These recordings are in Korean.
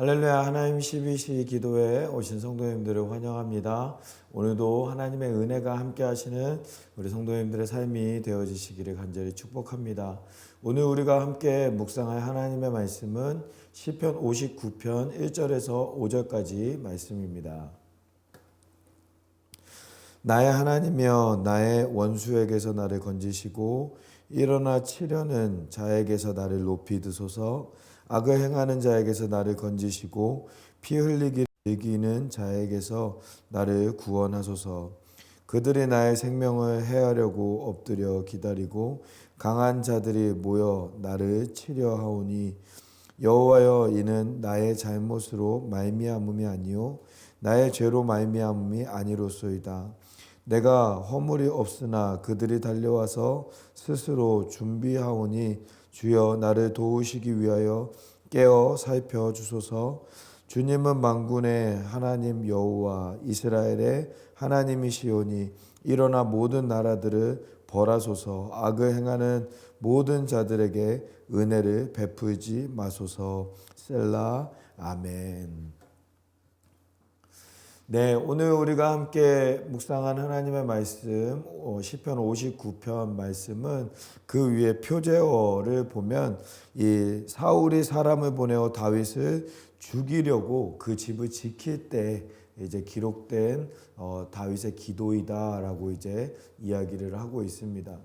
할렐루야 하나님 12시 기도에 오신 성도님들을 환영합니다. 오늘도 하나님의 은혜가 함께 하시는 우리 성도님들의 삶이 되어지시기를 간절히 축복합니다. 오늘 우리가 함께 묵상할 하나님의 말씀은 시편 59편 1절에서 5절까지 말씀입니다. 나의 하나님이여 나의 원수에게서 나를 건지시고 일어나 치려는 자에게서 나를 높이 드소서 악을 행하는 자에게서 나를 건지시고 피 흘리기 즐기는 자에게서 나를 구원하소서. 그들이 나의 생명을 해하려고 엎드려 기다리고 강한 자들이 모여 나를 치려 하오니 여호와여 이는 나의 잘못으로 말미암음이 아니요 나의 죄로 말미암음이 아니로소이다. 내가 허물이 없으나 그들이 달려와서 스스로 준비하오니 주여 나를 도우시기 위하여 깨어 살펴 주소서. 주님은 만군의 하나님 여호와 이스라엘의 하나님이시오니 일어나 모든 나라들을 벌하소서. 악을 행하는 모든 자들에게 은혜를 베풀지 마소서. 셀라 아멘. 네, 오늘 우리가 함께 묵상한 하나님의 말씀 어, 시편 59편 말씀은 그 위에 표제어를 보면 이 사울이 사람을 보내어 다윗을 죽이려고 그 집을 지킬 때 이제 기록된 어, 다윗의 기도이다라고 이제 이야기를 하고 있습니다.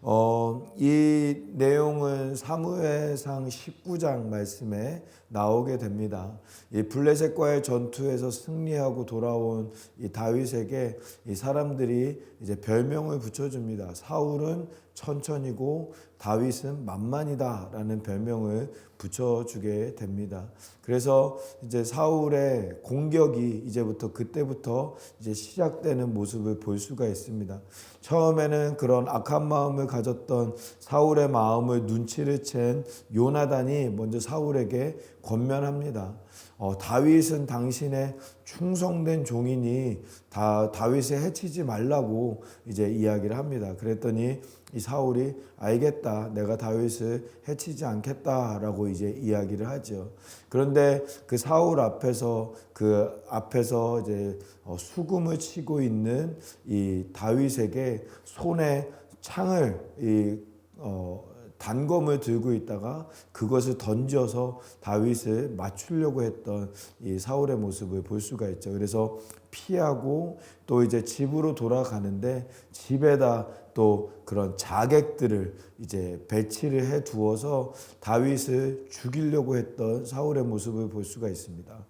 어, 이 내용은 사무엘상 19장 말씀에 나오게 됩니다. 이 블레셋과의 전투에서 승리하고 돌아온 이 다윗에게 이 사람들이 이제 별명을 붙여줍니다. 사울은 천천히고 다윗은 만만이다라는 별명을 붙여주게 됩니다. 그래서 이제 사울의 공격이 이제부터 그때부터 이제 시작되는 모습을 볼 수가 있습니다. 처음에는 그런 악한 마음을 가졌던 사울의 마음을 눈치를 챈 요나단이 먼저 사울에게 권면합니다. 어, 다윗은 당신의 충성된 종이니 다 다윗을 해치지 말라고 이제 이야기를 합니다. 그랬더니 이 사울이 알겠다. 내가 다윗을 해치지 않겠다라고 이제 이야기를 하죠. 그런데 그 사울 앞에서 그 앞에서 이제 어, 수금을 치고 있는 이 다윗에게 손에 창을 이 어, 단검을 들고 있다가 그것을 던져서 다윗을 맞추려고 했던 이 사울의 모습을 볼 수가 있죠. 그래서 피하고 또 이제 집으로 돌아가는데 집에다 또 그런 자객들을 이제 배치를 해 두어서 다윗을 죽이려고 했던 사울의 모습을 볼 수가 있습니다.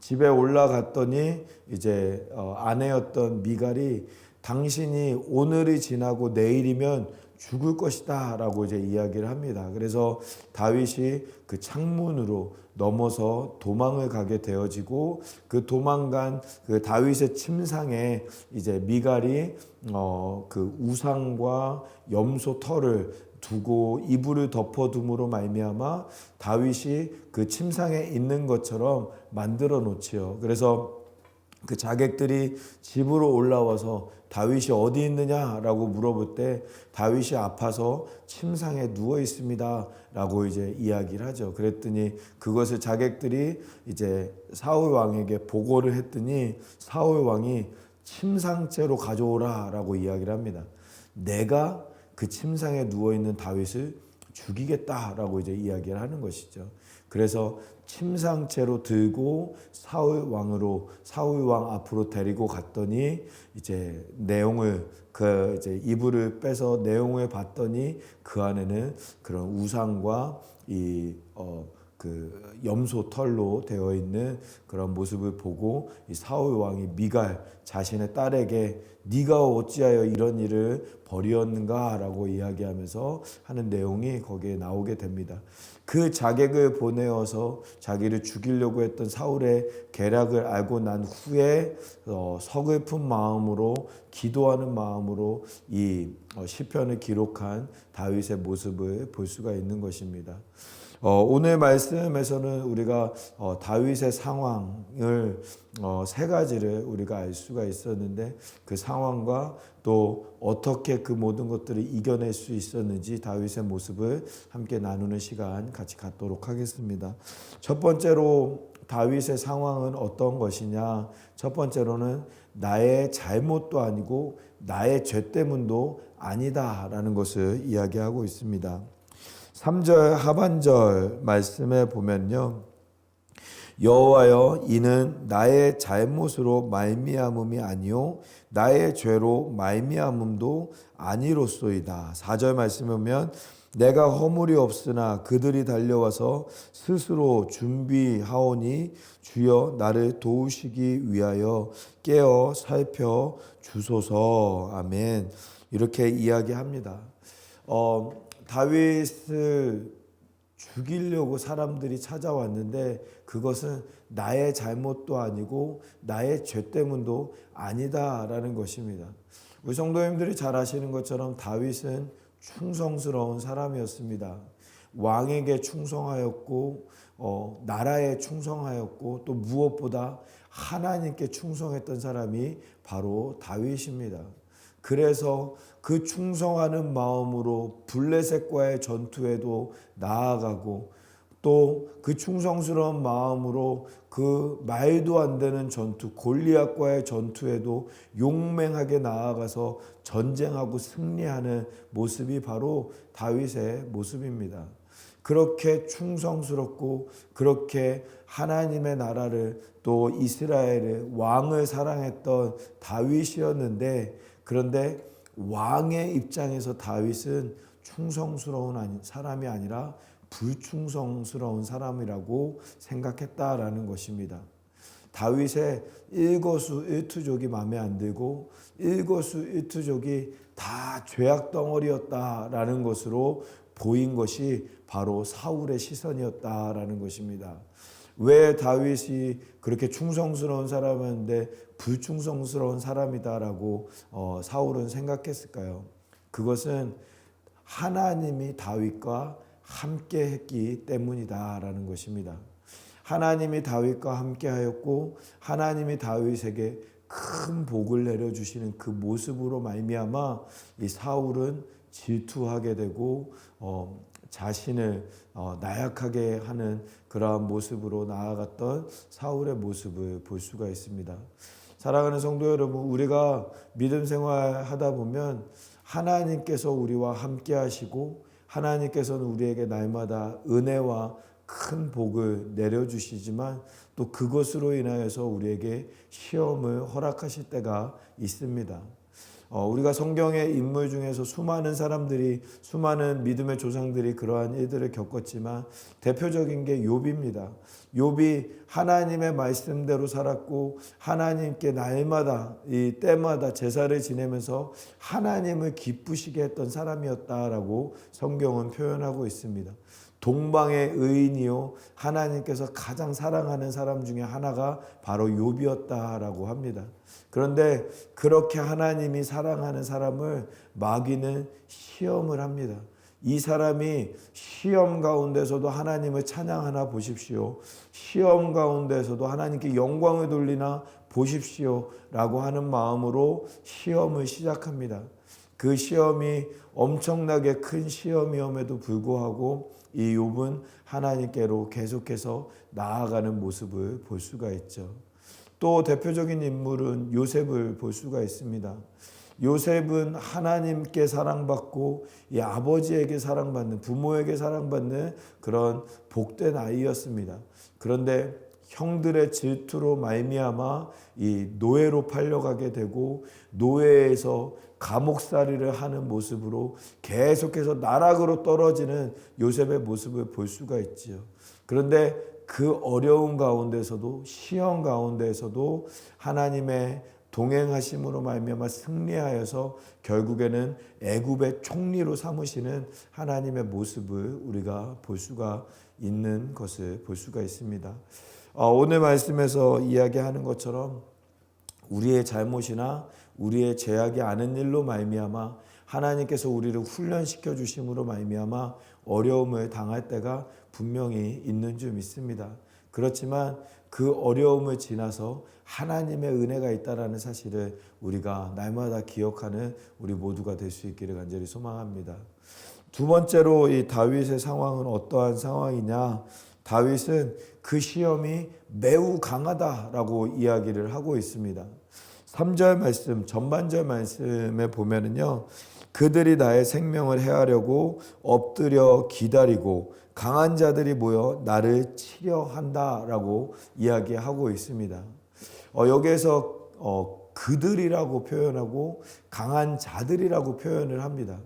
집에 올라갔더니 이제 어, 아내였던 미갈이 당신이 오늘이 지나고 내일이면 죽을 것이다라고 이제 이야기를 합니다. 그래서 다윗이 그 창문으로 넘어서 도망을 가게 되어지고 그 도망간 그 다윗의 침상에 이제 미갈이 어 그 우상과 염소 털을 두고 이불을 덮어둠으로 말미암아 다윗이 그 침상에 있는 것처럼 만들어 놓지요. 그래서 그 자객들이 집으로 올라와서 다윗이 어디 있느냐라고 물어볼 때 다윗이 아파서 침상에 누워 있습니다라고 이제 이야기를 하죠. 그랬더니 그것을 자객들이 이제 사울 왕에게 보고를 했더니 사울 왕이 침상째로 가져오라라고 이야기를 합니다. 내가 그 침상에 누워 있는 다윗을 죽이겠다라고 이제 이야기를 하는 것이죠. 그래서 침상채로 들고 사울 왕으로 사울 왕 앞으로 데리고 갔더니 이제 내용을 그 이제 이불을 빼서 내용을 봤더니 그 안에는 그런 우상과 이어 그 염소 털로 되어 있는 그런 모습을 보고 이 사울 왕이 미갈 자신의 딸에게 네가 어찌하여 이런 일을 벌이었는가라고 이야기하면서 하는 내용이 거기에 나오게 됩니다. 그 자객을 보내어서 자기를 죽이려고 했던 사울의 계략을 알고 난 후에 어, 서글픈 마음으로 기도하는 마음으로 이 어, 시편을 기록한 다윗의 모습을 볼 수가 있는 것입니다. 어, 오늘 말씀에서는 우리가 어, 다윗의 상황을 어, 세 가지를 우리가 알 수가 있었는데 그 상황과 또 어떻게 그 모든 것들을 이겨낼 수 있었는지 다윗의 모습을 함께 나누는 시간 같이 갖도록 하겠습니다. 첫 번째로 다윗의 상황은 어떤 것이냐? 첫 번째로는 나의 잘못도 아니고 나의 죄 때문도 아니다라는 것을 이야기하고 있습니다. 3절 하반절 말씀에 보면요. 여호와여 이는 나의 잘못으로 말미암음이 아니요 나의 죄로 말미암음도 아니로소이다. 4절 말씀에 보면 내가 허물이 없으나 그들이 달려와서 스스로 준비하오니 주여 나를 도우시기 위하여 깨어 살펴 주소서. 아멘. 이렇게 이야기합니다. 어, 다윗을 죽이려고 사람들이 찾아왔는데 그것은 나의 잘못도 아니고 나의 죄 때문도 아니다라는 것입니다. 우리 성도님들이 잘 아시는 것처럼 다윗은 충성스러운 사람이었습니다. 왕에게 충성하였고 어, 나라에 충성하였고 또 무엇보다 하나님께 충성했던 사람이 바로 다윗입니다. 그래서 그 충성하는 마음으로 블레셋과의 전투에도 나아가고 또 그 충성스러운 마음으로 그 말도 안 되는 전투 골리앗과의 전투에도 용맹하게 나아가서 전쟁하고 승리하는 모습이 바로 다윗의 모습입니다. 그렇게 충성스럽고 그렇게 하나님의 나라를 또 이스라엘의 왕을 사랑했던 다윗이었는데 그런데 왕의 입장에서 다윗은 충성스러운 사람이 아니라 불충성스러운 사람이라고 생각했다라는 것입니다. 다윗의 일거수 일투족이 마음에 안 들고 일거수 일투족이 다 죄악 덩어리였다라는 것으로 보인 것이 바로 사울의 시선이었다라는 것입니다. 왜 다윗이 그렇게 충성스러운 사람인데 불충성스러운 사람이다라고 어, 사울은 생각했을까요? 그것은 하나님이 다윗과 함께 했기 때문이다라는 것입니다. 하나님이 다윗과 함께 하였고 하나님이 다윗에게 큰 복을 내려 주시는 그 모습으로 말미암아 이 사울은 질투하게 되고 어, 자신을 어, 나약하게 하는 그러한 모습으로 나아갔던 사울의 모습을 볼 수가 있습니다. 사랑하는 성도 여러분, 우리가 믿음 생활 하다 보면 하나님께서 우리와 함께 하시고 하나님께서는 우리에게 날마다 은혜와 큰 복을 내려주시지만 또 그것으로 인하여서 우리에게 시험을 허락하실 때가 있습니다. 어, 우리가 성경의 인물 중에서 수많은 사람들이 수많은 믿음의 조상들이 그러한 일들을 겪었지만 대표적인 게 욥입니다. 욥이 하나님의 말씀대로 살았고 하나님께 날마다 이 때마다 제사를 지내면서 하나님을 기쁘시게 했던 사람이었다라고 성경은 표현하고 있습니다. 동방의 의인이요 하나님께서 가장 사랑하는 사람 중에 하나가 바로 욥이었다라고 합니다. 그런데 그렇게 하나님이 사랑하는 사람을 마귀는 시험을 합니다. 이 사람이 시험 가운데서도 하나님을 찬양하나 보십시오. 시험 가운데서도 하나님께 영광을 돌리나 보십시오. 라고 하는 마음으로 시험을 시작합니다. 그 시험이 엄청나게 큰 시험이om에도 불구하고 이 욥은 하나님께로 계속해서 나아가는 모습을 볼 수가 있죠. 또 대표적인 인물은 요셉을 볼 수가 있습니다. 요셉은 하나님께 사랑받고 이 아버지에게 사랑받는 부모에게 사랑받는 그런 복된 아이였습니다. 그런데 형들의 질투로 말미암아 이 노예로 팔려가게 되고 노예에서 감옥살이를 하는 모습으로 계속해서 나락으로 떨어지는 요셉의 모습을 볼 수가 있지요. 그런데 그 어려운 가운데서도 시험 가운데서도 하나님의 동행하심으로 말미암아 승리하여서 결국에는 애굽의 총리로 삼으시는 하나님의 모습을 우리가 볼 수가 있는 것을 볼 수가 있습니다. 어, 오늘 말씀에서 이야기하는 것처럼 우리의 잘못이나 우리의 죄악이 아는 일로 말미암아 하나님께서 우리를 훈련시켜 주심으로 말미암아 어려움을 당할 때가 분명히 있는 줄 믿습니다. 그렇지만 그 어려움을 지나서 하나님의 은혜가 있다라는 사실을 우리가 날마다 기억하는 우리 모두가 될 수 있기를 간절히 소망합니다. 두 번째로 이 다윗의 상황은 어떠한 상황이냐? 다윗은 그 시험이 매우 강하다라고 이야기를 하고 있습니다. 3절 말씀, 전반절 말씀에 보면은요. 그들이 나의 생명을 해하려고 엎드려 기다리고 강한 자들이 모여 나를 치려 한다라고 이야기하고 있습니다. 어, 여기에서 어, 그들이라고 표현하고 강한 자들이라고 표현을 합니다.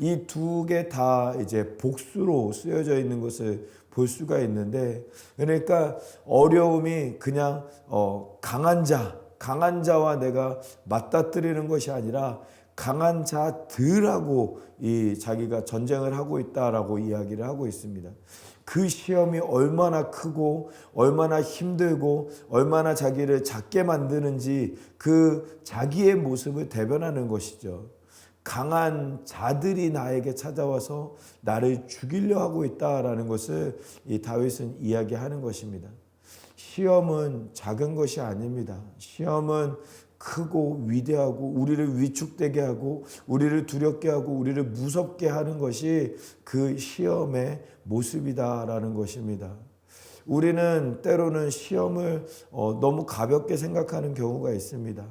이 두 개 다 이제 복수로 쓰여져 있는 것을 볼 수가 있는데 그러니까 어려움이 그냥 어, 강한 자, 강한 자와 내가 맞닥뜨리는 것이 아니라 강한 자들하고 이 자기가 전쟁을 하고 있다라고 이야기를 하고 있습니다. 그 시험이 얼마나 크고 얼마나 힘들고 얼마나 자기를 작게 만드는지 그 자기의 모습을 대변하는 것이죠. 강한 자들이 나에게 찾아와서 나를 죽이려 하고 있다라는 것을 이 다윗은 이야기하는 것입니다. 시험은 작은 것이 아닙니다. 시험은 크고 위대하고 우리를 위축되게 하고 우리를 두렵게 하고 우리를 무섭게 하는 것이 그 시험의 모습이다라는 것입니다. 우리는 때로는 시험을 어, 너무 가볍게 생각하는 경우가 있습니다.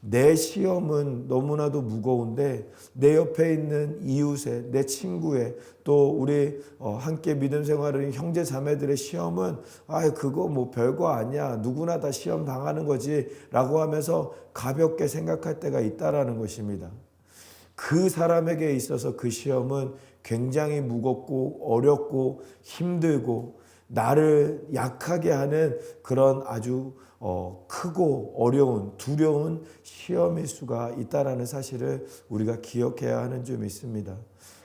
내 시험은 너무나도 무거운데 내 옆에 있는 이웃의 내 친구의 또 우리 어, 함께 믿음 생활하는 형제 자매들의 시험은 아 그거 뭐 별거 아니야 누구나 다 시험 당하는 거지라고 하면서 가볍게 생각할 때가 있다라는 것입니다. 그 사람에게 있어서 그 시험은 굉장히 무겁고 어렵고 힘들고 나를 약하게 하는 그런 아주 어, 크고 어려운 두려운 시험일 수가 있다라는 사실을 우리가 기억해야 하는 점이 있습니다.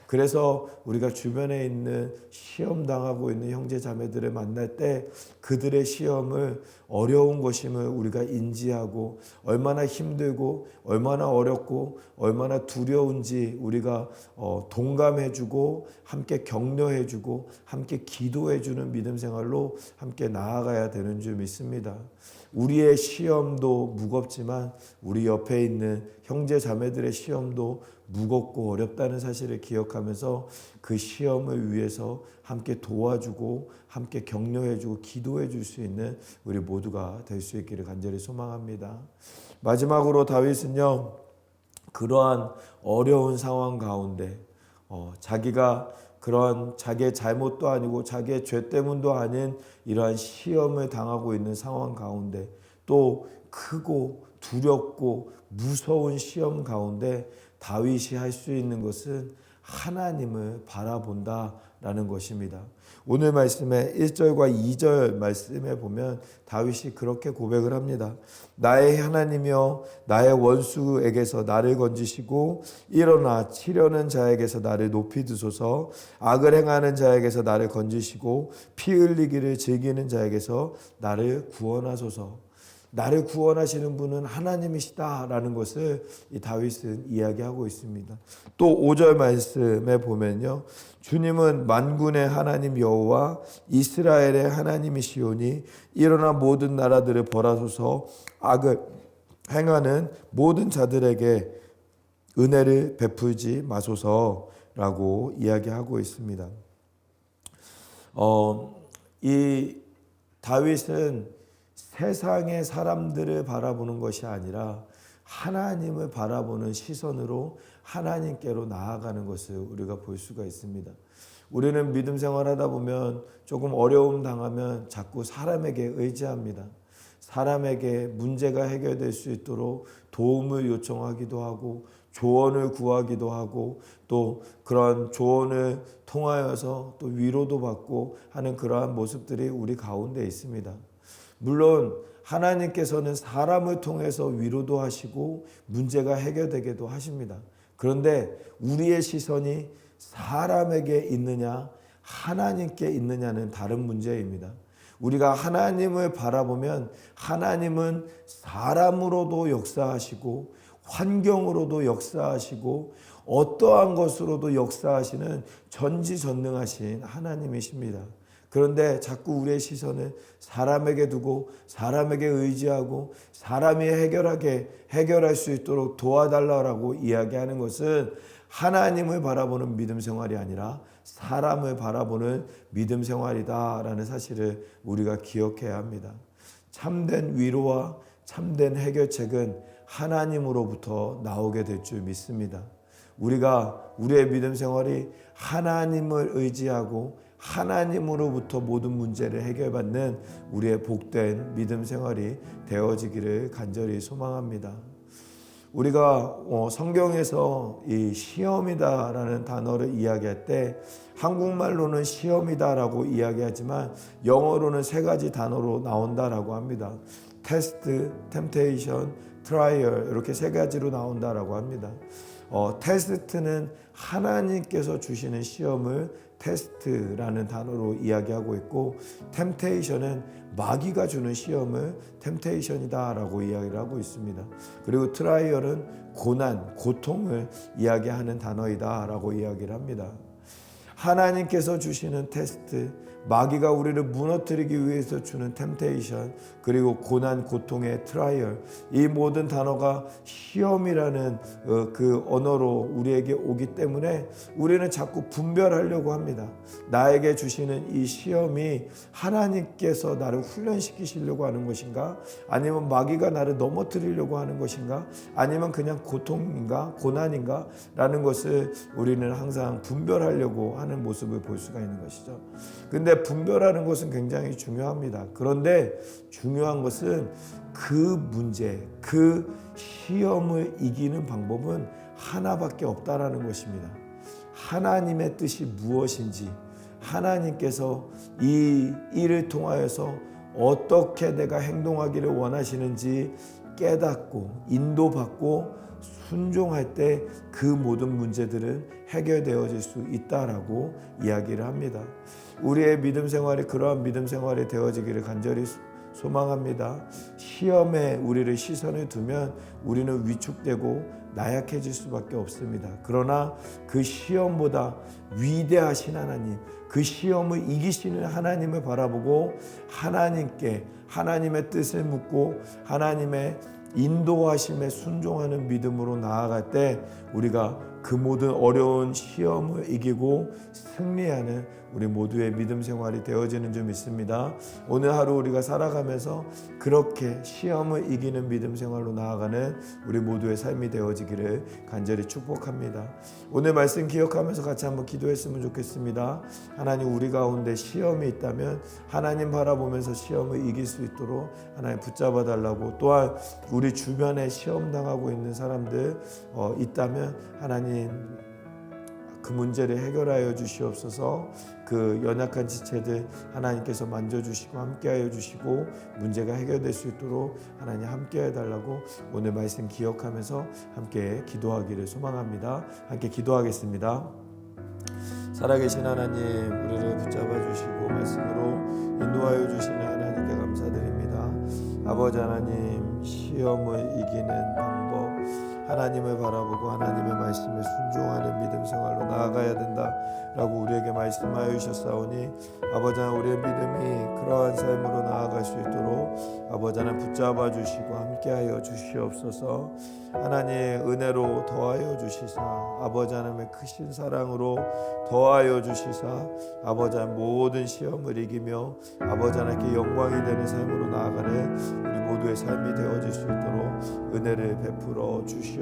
그래서 우리가 주변에 있는 시험 당하고 있는 형제 자매들을 만날 때 그들의 시험을 어려운 것임을 우리가 인지하고 얼마나 힘들고 얼마나 어렵고 얼마나 두려운지 우리가 어, 동감해주고 함께 격려해주고 함께 기도해주는 믿음 생활로 함께 나아가야 되는 줄 믿습니다. 우리의 시험도 무겁지만 우리 옆에 있는 형제 자매들의 시험도 무겁고 어렵다는 사실을 기억하면서 그 시험을 위해서 함께 도와주고 함께 격려해주고 기도해 줄 수 있는 우리 모두가 될 수 있기를 간절히 소망합니다. 마지막으로 다윗은요 그러한 어려운 상황 가운데 어, 자기가 그런 자기의 잘못도 아니고 자기의 죄 때문도 아닌 이러한 시험을 당하고 있는 상황 가운데 또 크고 두렵고 무서운 시험 가운데 다윗이 할 수 있는 것은 하나님을 바라본다라는 것입니다. 오늘 말씀의 1절과 2절 말씀에 보면 다윗이 그렇게 고백을 합니다. 나의 하나님이여 나의 원수에게서 나를 건지시고 일어나 치려는 자에게서 나를 높이 드소서 악을 행하는 자에게서 나를 건지시고 피 흘리기를 즐기는 자에게서 나를 구원하소서. 나를 구원하시는 분은 하나님이시다라는 것을 이 다윗은 이야기하고 있습니다. 또 5절 말씀에 보면요. 주님은 만군의 하나님 여호와 이스라엘의 하나님이시오니 일어나 모든 나라들을 벌하소서 악을 행하는 모든 자들에게 은혜를 베풀지 마소서라고 이야기하고 있습니다. 어, 이 다윗은 세상의 사람들을 바라보는 것이 아니라 하나님을 바라보는 시선으로 하나님께로 나아가는 것을 우리가 볼 수가 있습니다. 우리는 믿음 생활하다 보면 조금 어려움 당하면 자꾸 사람에게 의지합니다. 사람에게 문제가 해결될 수 있도록 도움을 요청하기도 하고 조언을 구하기도 하고 또 그런 조언을 통하여서 또 위로도 받고 하는 그러한 모습들이 우리 가운데 있습니다. 물론 하나님께서는 사람을 통해서 위로도 하시고 문제가 해결되게도 하십니다. 그런데 우리의 시선이 사람에게 있느냐, 하나님께 있느냐는 다른 문제입니다. 우리가 하나님을 바라보면 하나님은 사람으로도 역사하시고 환경으로도 역사하시고 어떠한 것으로도 역사하시는 전지전능하신 하나님이십니다. 그런데 자꾸 우리의 시선을 사람에게 두고 사람에게 의지하고 사람이 해결하게 해결할 수 있도록 도와달라고 이야기하는 것은 하나님을 바라보는 믿음 생활이 아니라 사람을 바라보는 믿음 생활이다라는 사실을 우리가 기억해야 합니다. 참된 위로와 참된 해결책은 하나님으로부터 나오게 될 줄 믿습니다. 우리가 우리의 믿음 생활이 하나님을 의지하고 하나님으로부터 모든 문제를 해결받는 우리의 복된 믿음 생활이 되어지기를 간절히 소망합니다. 우리가 어, 성경에서 이 시험이다라는 단어를 이야기할 때 한국말로는 시험이다라고 이야기하지만 영어로는 세 가지 단어로 나온다라고 합니다. 테스트, 템테이션, 트라이얼 이렇게 세 가지로 나온다라고 합니다. 어, 테스트는 하나님께서 주시는 시험을 테스트라는 단어로 이야기하고 있고 템테이션은 마귀가 주는 시험을 템테이션이다라고 이야기를 하고 있습니다. 그리고 트라이얼은 고난, 고통을 이야기하는 단어이다라고 이야기를 합니다. 하나님께서 주시는 테스트, 마귀가 우리를 무너뜨리기 위해서 주는 템테이션, 그리고 고난, 고통의 트라이얼, 이 모든 단어가 시험이라는 어, 그 언어로 우리에게 오기 때문에 우리는 자꾸 분별하려고 합니다. 나에게 주시는 이 시험이 하나님께서 나를 훈련시키시려고 하는 것인가? 아니면 마귀가 나를 넘어뜨리려고 하는 것인가? 아니면 그냥 고통인가? 고난인가? 라는 것을 우리는 항상 분별하려고 하는 모습을 볼 수가 있는 것이죠. 근데 분별하는 것은 굉장히 중요합니다. 그런데 중요한 것은 그 문제, 그 시험을 이기는 방법은 하나밖에 없다라는 것입니다. 하나님의 뜻이 무엇인지, 하나님께서 이 일을 통하여서 어떻게 내가 행동하기를 원하시는지 깨닫고 인도받고 순종할 때 그 모든 문제들은 해결되어질 수 있다라고 이야기를 합니다. 우리의 믿음 생활이 그러한 믿음 생활이 되어지기를 간절히 소망합니다. 시험에 우리를 시선을 두면 우리는 위축되고 나약해질 수밖에 없습니다. 그러나 그 시험보다 위대하신 하나님, 그 시험을 이기시는 하나님을 바라보고 하나님께 하나님의 뜻을 묻고 하나님의 인도하심에 순종하는 믿음으로 나아갈 때 우리가 그 모든 어려운 시험을 이기고 승리하는 우리 모두의 믿음 생활이 되어지는 줄 믿습니다. 오늘 하루 우리가 살아가면서 그렇게 시험을 이기는 믿음 생활로 나아가는 우리 모두의 삶이 되어지기를 간절히 축복합니다. 오늘 말씀 기억하면서 같이 한번 기도했으면 좋겠습니다. 하나님 우리 가운데 시험이 있다면 하나님 바라보면서 시험을 이길 수 있도록 하나님 붙잡아 달라고 또한 우리 주변에 시험 당하고 있는 사람들 어, 있다면 하나님 그 문제를 해결하여 주시옵소서. 그 연약한 지체들 하나님께서 만져주시고 함께하여 주시고 문제가 해결될 수 있도록 하나님 함께해 달라고 오늘 말씀 기억하면서 함께 기도하기를 소망합니다. 함께 기도하겠습니다. 살아계신 하나님 우리를 붙잡아 주시고 말씀으로 인도하여 주시는 하나님께 감사드립니다. 아버지 하나님 시험을 이기는 하나님을 바라보고 하나님의 말씀에 순종하는 믿음 생활로 나아가야 된다라고 우리에게 말씀하여 주셨사오니 아버지 우리의 믿음이 그러한 삶으로 나아갈 수 있도록 아버지 하나님 붙잡아 주시고 함께하여 주시옵소서. 하나님 은혜로 더하여 주시사 아버지 하나님의 크신 사랑으로 더하여 주시사 아버지 모든 시험을 이기며 아버지 하나님께 영광이 되는 삶으로 나아가는 우리 모두의 삶이 되어질 수 있도록 은혜를 베풀어 주시옵소서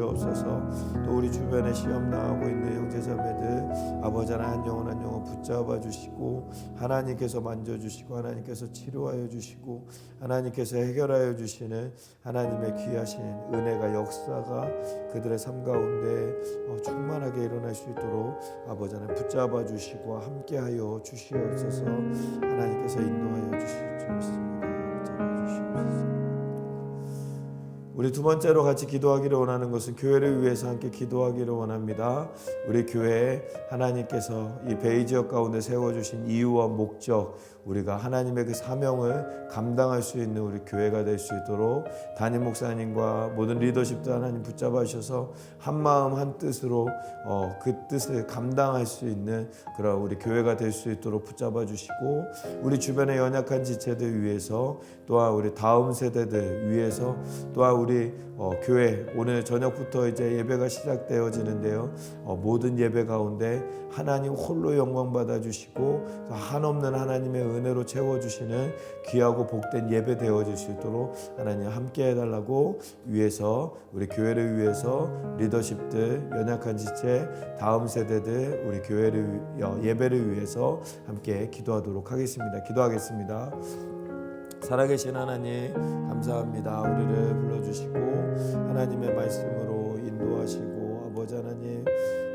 또 우리 주변에 시험 당하고 있는 형제자매들 아버지 하나님 한 영혼 한 영혼 붙잡아 주시고 하나님께서 만져주시고 하나님께서 치료하여 주시고 하나님께서 해결하여 주시는 하나님의 귀하신 은혜가 역사가 그들의 삶 가운데 어, 충만하게 일어날 수 있도록 아버지 하나님 붙잡아 주시고 함께하여 주시옵소서. 하나님께서 인도하여 주시옵소서 우리 두 번째로 같이 기도하기를 원하는 것은 교회를 위해서 함께 기도하기를 원합니다. 우리 교회에 하나님께서 이 베이 지역 가운데 세워주신 이유와 목적, 우리가 하나님의 그 사명을 감당할 수 있는 우리 교회가 될 수 있도록 담임 목사님과 모든 리더십도 하나님 붙잡아 주셔서 한 마음 한 뜻으로 어, 그 뜻을 감당할 수 있는 그런 우리 교회가 될 수 있도록 붙잡아 주시고 우리 주변의 연약한 지체들 위해서 또한 우리 다음 세대들 위해서 또한 우리 어, 교회 오늘 저녁부터 이제 예배가 시작되어지는데요. 어, 모든 예배 가운데 하나님 홀로 영광 받아 주시고 한없는 하나님의 은혜로 채워 주시는 귀하고 복된 예배 되어질 수 있도록 하나님 함께 해 달라고 위해서 우리 교회를 위해서 리더십들 연약한 지체 다음 세대들 우리 교회를 위- 어, 예배를 위해서 함께 기도하도록 하겠습니다. 기도하겠습니다. 살아계신 하나님 감사합니다. 우리를 불러주시고 하나님의 말씀으로 인도하시고 아버지 하나님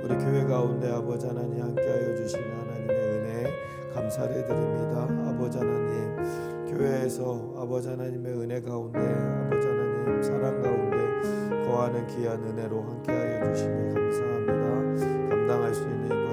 우리 교회 가운데 아버지 하나님 함께하여 주신 하나님의 은혜 감사를 드립니다. 아버지 하나님 교회에서 아버지 하나님의 은혜 가운데 아버지 하나님 사랑 가운데 거하는 귀한 은혜로 함께하여 주시며 감사합니다. 감당할 수 있는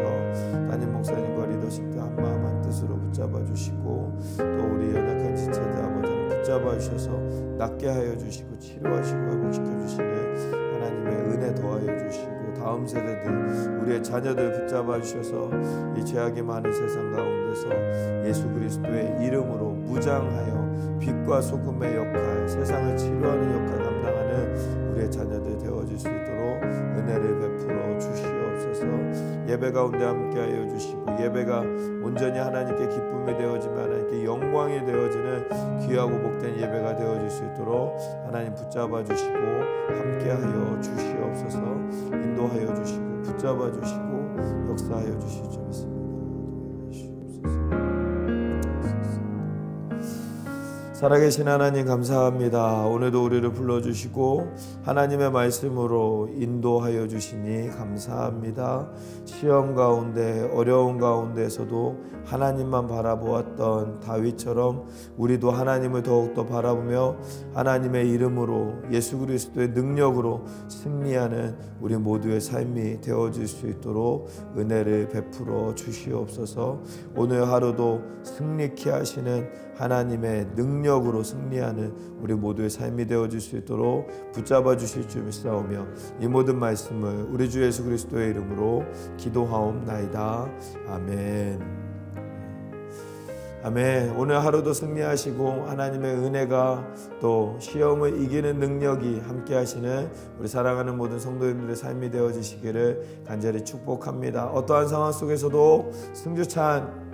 주시옵소서. 담임 목사님과 리더십들 한마음 한 뜻으로 붙잡아 주시고 또 우리 연약한 지체들 아버지를 붙잡아 주셔서 낫게 하여 주시고 치료하시고 회복시켜 주시는 하나님의 은혜 더하여 주시고 다음 세대들 우리의 자녀들 붙잡아 주셔서 이 죄악이 많은 세상 가운데서 예수 그리스도의 이름으로 무장하여 빛과 소금의 역할 세상을 치료하는 역할 감 예배 가운데 함께하여 주시고 예배가 온전히 하나님께 기쁨이 되어지며 하나님께 영광이 되어지는 귀하고 복된 예배가 되어질 수 있도록 하나님 붙잡아 주시고 함께하여 주시옵소서 인도하여 주시고 붙잡아 주시고 역사하여 주실 줄 믿습니다. 살아계신 하나님 감사합니다. 오늘도 우리를 불러주시고 하나님의 말씀으로 인도하여 주시니 감사합니다. 시험 가운데 어려운 가운데서도 하나님만 바라보았던 다윗처럼 우리도 하나님을 더욱더 바라보며 하나님의 이름으로 예수 그리스도의 능력으로 승리하는 우리 모두의 삶이 되어질 수 있도록 은혜를 베풀어 주시옵소서. 오늘 하루도 승리케 하시는 하나님의 능력으로 승리하는 우리 모두의 삶이 되어질 수 있도록 붙잡아 주실 줄 믿사오며 이 모든 말씀을 우리 주 예수 그리스도의 이름으로 기도하옵나이다. 아멘. 아멘. 오늘 하루도 승리하시고 하나님의 은혜가 또 시험을 이기는 능력이 함께 하시는 우리 사랑하는 모든 성도님들의 삶이 되어지시기를 간절히 축복합니다. 어떠한 상황 속에서도 승주찬